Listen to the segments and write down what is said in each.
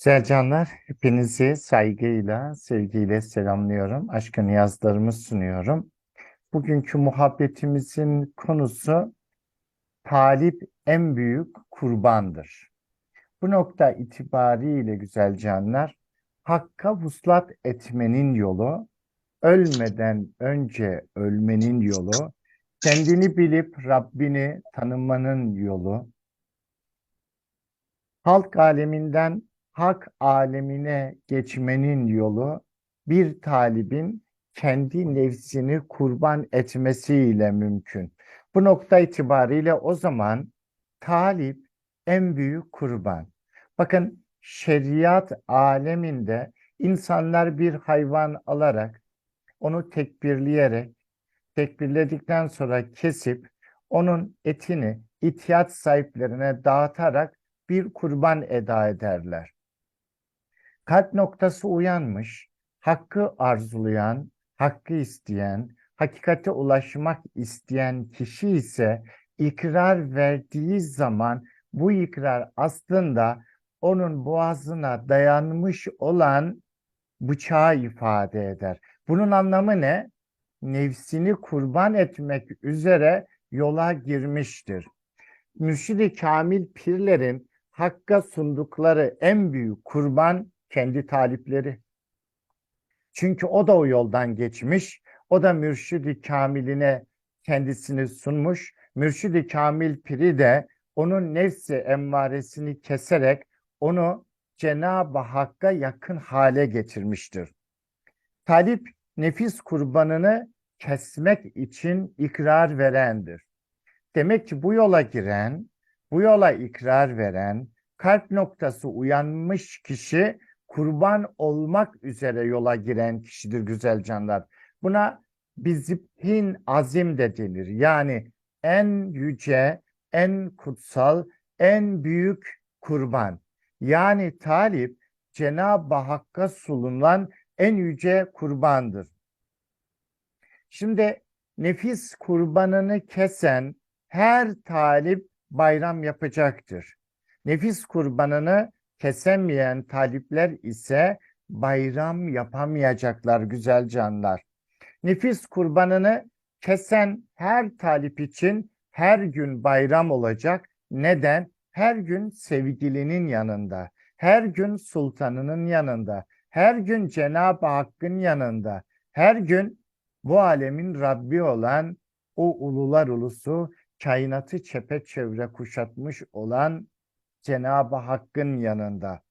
Güzel canlar, hepinizi saygıyla, sevgiyle selamlıyorum. Aşkın niyazlarımı sunuyorum. Bugünkü muhabbetimizin konusu talip en büyük kurbandır. Bu nokta itibariyle güzel canlar, hakka vuslat etmenin yolu, ölmeden önce ölmenin yolu, kendini bilip Rabbini tanımanın yolu, halk aleminden hak alemine geçmenin yolu bir talibin kendi nefsini kurban etmesiyle mümkün. Bu nokta itibariyle o zaman talip en büyük kurban. Bakın şeriat aleminde insanlar bir hayvan alarak onu tekbirleyerek tekbirledikten sonra kesip onun etini ihtiyaç sahiplerine dağıtarak bir kurban eda ederler. Kalp noktası uyanmış, hakkı arzulayan, hakkı isteyen, hakikate ulaşmak isteyen kişi ise ikrar verdiği zaman bu ikrar aslında onun boğazına dayanmış olan bıçağı ifade eder. Bunun anlamı ne? Nefsini kurban etmek üzere yola girmiştir. Mürşid-i Kamil pirlerin Hakk'a sundukları en büyük kurban kendi talipleri. Çünkü o da o yoldan geçmiş, o da mürşidi kamiline kendisini sunmuş. Mürşidi kamil piri de onun nefsi emmaresini keserek onu Cenab-ı Hakk'a yakın hale getirmiştir. Talip nefis kurbanını kesmek için ikrar verendir. Demek ki bu yola giren, bu yola ikrar veren, kalp noktası uyanmış kişi kurban olmak üzere yola giren kişidir güzel canlar. Buna biziphin azim de denir. Yani en yüce, en kutsal, en büyük kurban. Yani talip Cenab-ı Hakk'a sunulan en yüce kurbandır. Şimdi nefis kurbanını kesen her talip bayram yapacaktır. Nefis kurbanını kesemeyen talipler ise bayram yapamayacaklar güzel canlar. Nefis kurbanını kesen her talip için her gün bayram olacak. Neden? Her gün sevgilinin yanında, her gün sultanının yanında, her gün Cenab-ı Hakk'ın yanında, her gün bu alemin Rabbi olan o ulular ulusu kainatı çepeçevre kuşatmış olan Cenab-ı Hakk'ın yanında.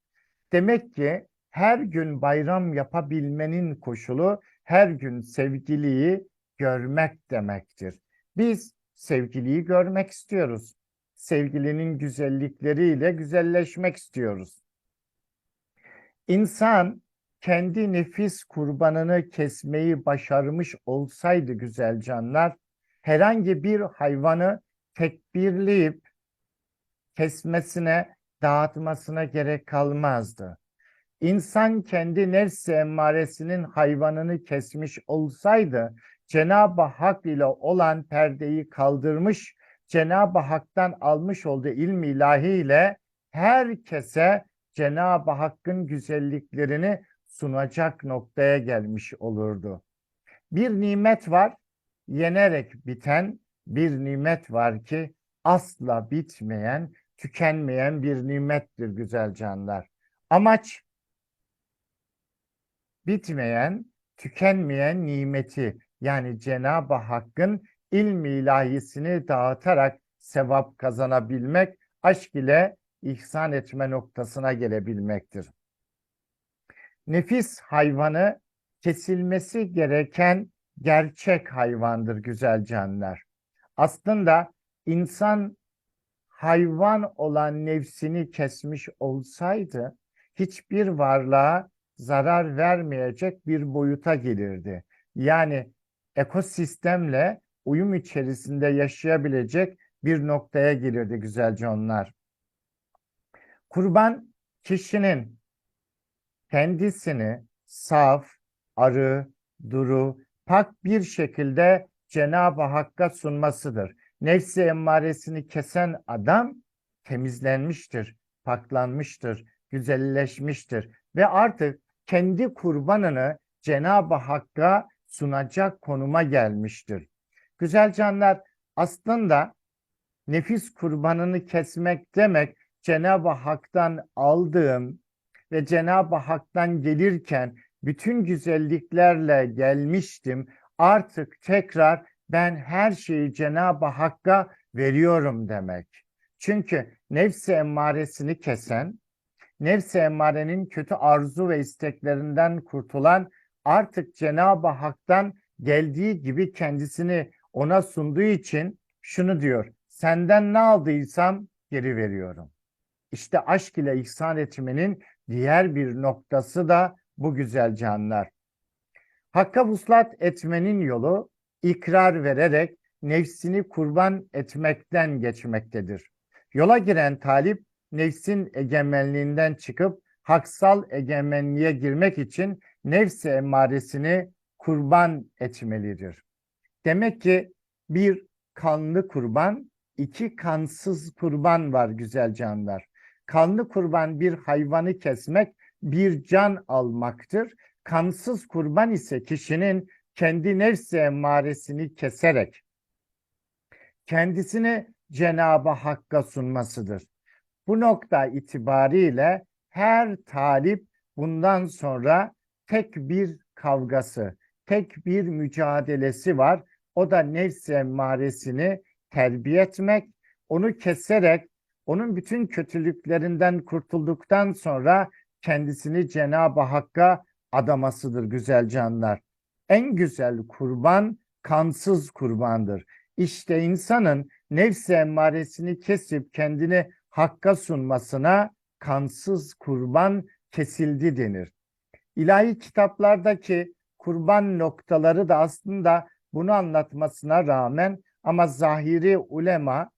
Demek ki her gün bayram yapabilmenin koşulu her gün sevgiliyi görmek demektir. Biz sevgiliyi görmek istiyoruz. Sevgilinin güzellikleriyle güzelleşmek istiyoruz. İnsan kendi nefis kurbanını kesmeyi başarmış olsaydı güzel canlar, herhangi bir hayvanı tekbirleyip kesmesine, dağıtmasına gerek kalmazdı. İnsan kendi nefsi emmaresinin hayvanını kesmiş olsaydı, Cenab-ı Hak ile olan perdeyi kaldırmış, Cenab-ı Hak'tan almış olduğu ilmi ilahi ile herkese Cenab-ı Hakk'ın güzelliklerini sunacak noktaya gelmiş olurdu. Bir nimet var, yenerek biten bir nimet var ki asla bitmeyen, tükenmeyen bir nimettir güzel canlar. Amaç bitmeyen, tükenmeyen nimeti yani Cenab-ı Hakk'ın ilmi ilahisini dağıtarak sevap kazanabilmek, aşk ile ihsan etme noktasına gelebilmektir. Nefis hayvanı kesilmesi gereken gerçek hayvandır güzel canlar. Aslında insan hayvan olan nefsini kesmiş olsaydı hiçbir varlığa zarar vermeyecek bir boyuta gelirdi. Yani ekosistemle uyum içerisinde yaşayabilecek bir noktaya gelirdi güzelce onlar. Kurban kişinin kendisini saf, arı, duru, pak bir şekilde Cenab-ı Hakk'a sunmasıdır. Nefsi emmaresini kesen adam temizlenmiştir, paklanmıştır, güzelleşmiştir ve artık kendi kurbanını Cenab-ı Hakk'a sunacak konuma gelmiştir. Güzel canlar aslında nefis kurbanını kesmek demek Cenab-ı Hak'tan aldığım ve Cenab-ı Hak'tan gelirken bütün güzelliklerle gelmiştim. Artık tekrar ben her şeyi Cenab-ı Hakk'a veriyorum demek. Çünkü nefsi emmaresini kesen, nefsi emmarenin kötü arzu ve isteklerinden kurtulan artık Cenab-ı Hak'tan geldiği gibi kendisini ona sunduğu için şunu diyor. Senden ne aldıysam geri veriyorum. İşte aşk ile ihsan etmenin diğer bir noktası da bu güzel canlar. Hakka vuslat etmenin yolu ikrar vererek nefsini kurban etmekten geçmektedir. Yola giren talip nefsin egemenliğinden çıkıp haksal egemenliğe girmek için nefsi emmaresini kurban etmelidir. Demek ki bir kanlı kurban, iki kansız kurban var güzel canlar. Kanlı kurban bir hayvanı kesmek, bir can almaktır. Kansız kurban ise kişinin kendi nefsi emmaresini keserek kendisini Cenab-ı Hakk'a sunmasıdır. Bu nokta itibariyle her talip bundan sonra tek bir kavgası, tek bir mücadelesi var. O da nefs emmaresini terbiye etmek, onu keserek, onun bütün kötülüklerinden kurtulduktan sonra kendisini Cenab-ı Hakk'a adamasıdır güzel canlar. En güzel kurban kansız kurbandır. İşte insanın nefs emmaresini kesip kendini Hakk'a sunmasına kansız kurban kesildi denir. İlahi kitaplardaki kurban noktaları da aslında bunu anlatmasına rağmen ama zahiri ulema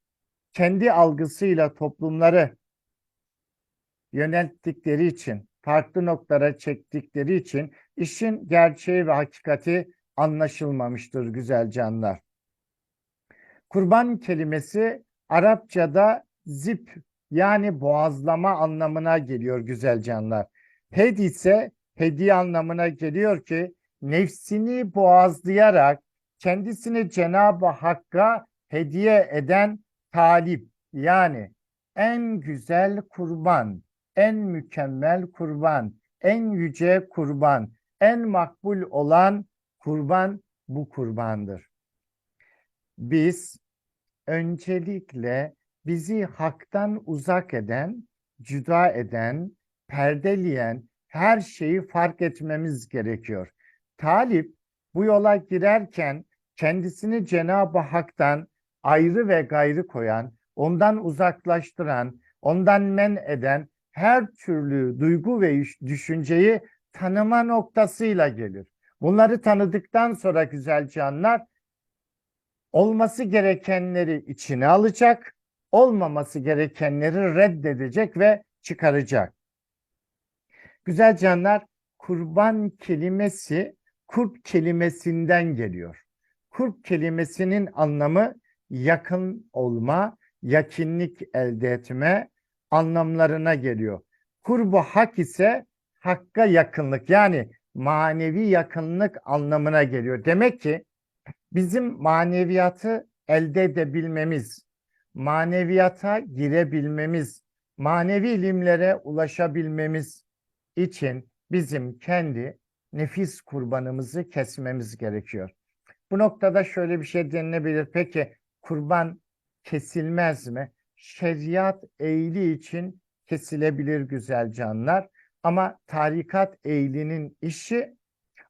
kendi algısıyla toplumları yönelttikleri için, farklı noktalara çektikleri için işin gerçeği ve hakikati anlaşılmamıştır güzel canlar. Kurban kelimesi Arapçada zip yani boğazlama anlamına geliyor güzel canlar. Hed ise hediye anlamına geliyor ki nefsini boğazlayarak kendisini Cenab-ı Hakk'a hediye eden talip yani en güzel kurban, en mükemmel kurban, en yüce kurban, en makbul olan kurban bu kurbandır. Biz öncelikle bizi haktan uzak eden, cüda eden, perdeleyen her şeyi fark etmemiz gerekiyor. Talip bu yola girerken kendisini Cenab-ı Hak'tan ayrı ve gayrı koyan, ondan uzaklaştıran, ondan men eden her türlü duygu ve düşünceyi tanıma noktasıyla gelir. Bunları tanıdıktan sonra güzel canlar olması gerekenleri içine alacak, olmaması gerekenleri reddedecek ve çıkaracak. Güzel canlar, kurban kelimesi kurp kelimesinden geliyor. Kurp kelimesinin anlamı yakın olma, yakinlik elde etme anlamlarına geliyor. Kurbu hak ise hakka yakınlık yani manevi yakınlık anlamına geliyor. Demek ki bizim maneviyatı elde edebilmemiz, maneviyata girebilmemiz, manevi ilimlere ulaşabilmemiz için bizim kendi nefis kurbanımızı kesmemiz gerekiyor. Bu noktada şöyle bir şey denilebilir. Peki kurban kesilmez mi? Şeriat eğili için kesilebilir güzel canlar. Ama tarikat eğilinin işi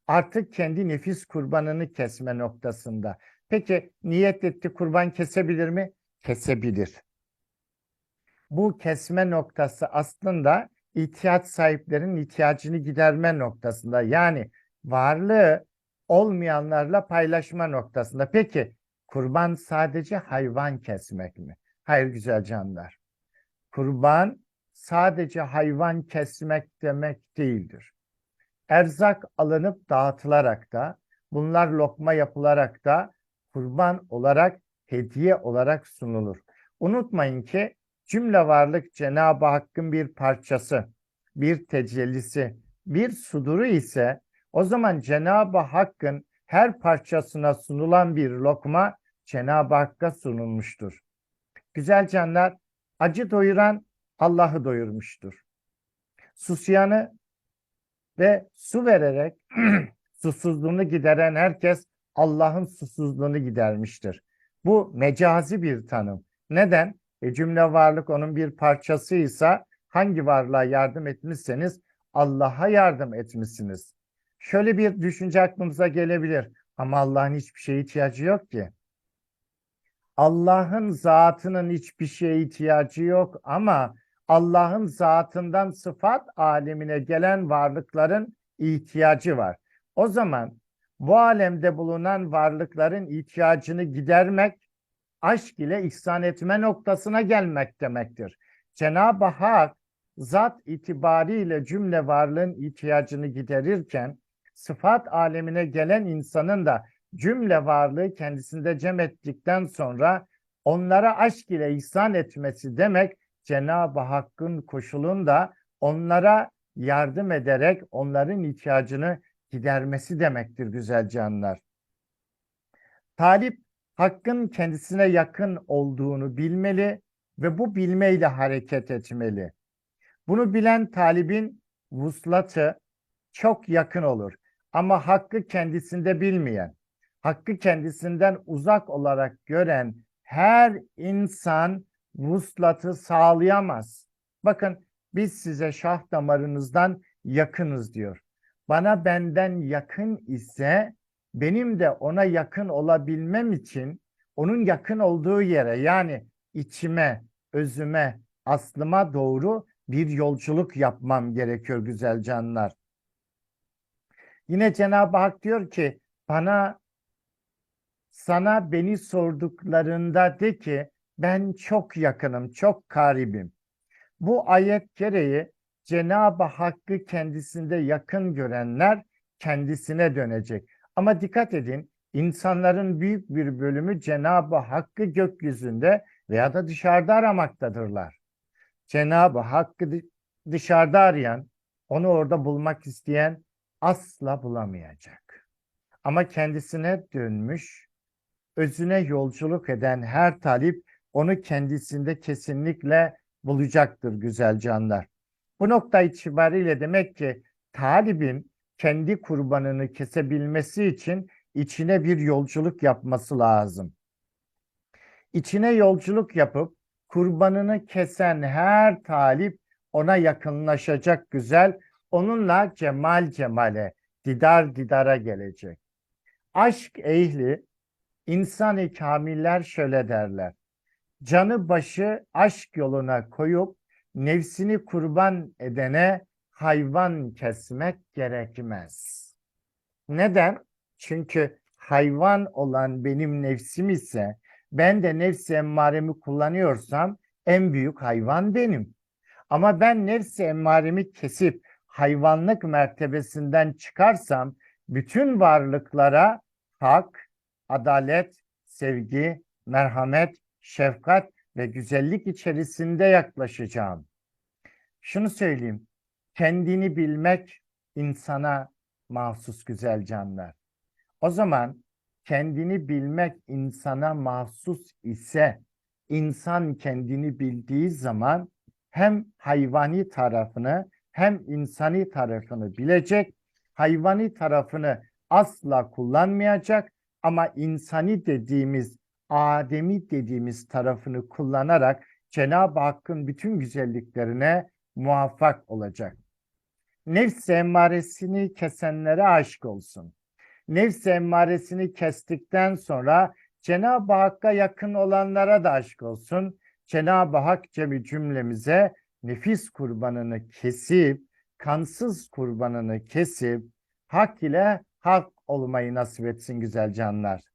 artık kendi nefis kurbanını kesme noktasında. Peki niyet etti kurban kesebilir mi? Kesebilir. Bu kesme noktası aslında ihtiyaç sahiplerinin ihtiyacını giderme noktasında. Yani varlığı olmayanlarla paylaşma noktasında. Peki kurban sadece hayvan kesmek mi? Hayır güzel canlar. Kurban sadece hayvan kesmek demek değildir. Erzak alınıp dağıtılarak da bunlar lokma yapılarak da kurban olarak hediye olarak sunulur. Unutmayın ki cümle varlık Cenab-ı Hakk'ın bir parçası. bir tecellisi, bir suduru ise o zaman Cenab-ı Hakk'ın her parçasına sunulan bir lokma Cenab-ı Hakk'a sunulmuştur. Güzel canlar, acı doyuran Allah'ı doyurmuştur. Susayanı ve su vererek susuzluğunu gideren herkes Allah'ın susuzluğunu gidermiştir. Bu mecazi bir tanım. Neden? E cümle varlık onun bir parçasıysa hangi varlığa yardım etmişseniz Allah'a yardım etmişsiniz. Şöyle bir düşünce aklımıza gelebilir. Ama Allah'ın hiçbir şeye ihtiyacı yok ki. Allah'ın zatının hiçbir şeye ihtiyacı yok ama Allah'ın zatından sıfat alemine gelen varlıkların ihtiyacı var. O zaman bu alemde bulunan varlıkların ihtiyacını gidermek, aşk ile ihsan etme noktasına gelmek demektir. Cenab-ı Hak zat itibariyle cümle varlığın ihtiyacını giderirken, sıfat alemine gelen insanın da cümle varlığı kendisinde cem ettikten sonra onlara aşk ile ihsan etmesi demek Cenab-ı Hakk'ın koşulunda onlara yardım ederek onların ihtiyacını gidermesi demektir güzel canlar. Talip Hakk'ın kendisine yakın olduğunu bilmeli ve bu bilmeyle hareket etmeli. Bunu bilen talibin vuslatı çok yakın olur. Ama hakkı kendisinde bilmeyen, hakkı kendisinden uzak olarak gören her insan vuslatı sağlayamaz. Bakın biz size şah damarınızdan yakınız diyor. Bana benden yakın ise benim de ona yakın olabilmem için onun yakın olduğu yere yani içime, özüme, aslıma doğru bir yolculuk yapmam gerekiyor güzel canlar. Yine Cenab-ı Hak diyor ki bana sana beni sorduklarında de ki ben çok yakınım, çok karibim. Bu ayet gereği Cenab-ı Hakk'ı kendisinde yakın görenler kendisine dönecek. Ama dikkat edin insanların büyük bir bölümü Cenab-ı Hakk'ı gökyüzünde veya da dışarıda aramaktadırlar. Cenab-ı Hakk'ı dışarıda arayan, onu orada bulmak isteyen asla bulamayacak. Ama kendisine dönmüş, özüne yolculuk eden her talip onu kendisinde kesinlikle bulacaktır güzel canlar. Bu nokta itibariyle demek ki talibin kendi kurbanını kesebilmesi için içine bir yolculuk yapması lazım. İçine yolculuk yapıp kurbanını kesen her talip ona yakınlaşacak güzel, onunla cemal cemale, didar didara gelecek. Aşk ehli, insan-ı kamiller şöyle derler. Canı başı aşk yoluna koyup nefsini kurban edene hayvan kesmek gerekmez. Neden? Çünkü hayvan olan benim nefsim ise ben de nefsi emmaremi kullanıyorsam en büyük hayvan benim. Ama ben nefsi emmaremi kesip hayvanlık mertebesinden çıkarsam bütün varlıklara hak, adalet, sevgi, merhamet, şefkat ve güzellik içerisinde yaklaşacağım. Şunu söyleyeyim. Kendini bilmek insana mahsus güzel canlar. O zaman kendini bilmek insana mahsus ise insan kendini bildiği zaman hem hayvani tarafını hem insani tarafını bilecek, hayvani tarafını asla kullanmayacak ama insani dediğimiz, Ademi dediğimiz tarafını kullanarak Cenab-ı Hakk'ın bütün güzelliklerine muvaffak olacak. Nefs emmaresini kesenlere aşk olsun. Nefs emmaresini kestikten sonra Cenab-ı Hakk'a yakın olanlara da aşk olsun. Cenab-ı Hak cemi cümlemize nefis kurbanını kesip, kansız kurbanını kesip, hak ile hak olmayı nasip etsin güzel canlar.